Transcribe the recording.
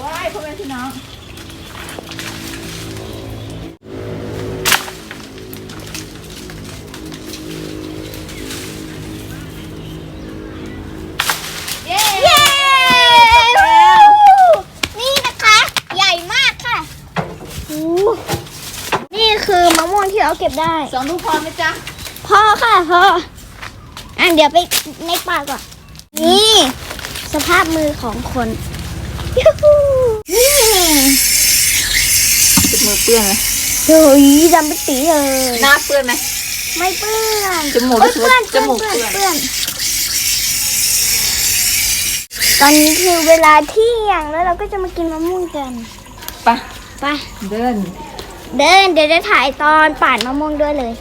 พ่อแม่พี่น้องเย้เย้นี่นะคะ ใหญ่มากค่ะโอ้นี่คือมะม่วงที่เราเก็บได้ สองลูกพอไหมจ๊ะพ่อค่ะพ่ออะเดี๋ยวไปในป่าก่อน นี่ สภาพมือของคน ยูฮูนี่ติดมือเปื้อนไหมเฮ้ยดำไปตีเลยหน้าเปื้อนไหมไม่เปื้อนจมูกเอ้ยรู้สึกเปื้อว่านจมูกเปื้อนเปื้อนเปื้อนตอนนี้คือเวลาเที่ยงแล้วเราก็จะมากินมะม่วงกันไปไปเดิน เดินเดี๋ยวจะถ่ายตอนป่านมะม่วงด้วยเลย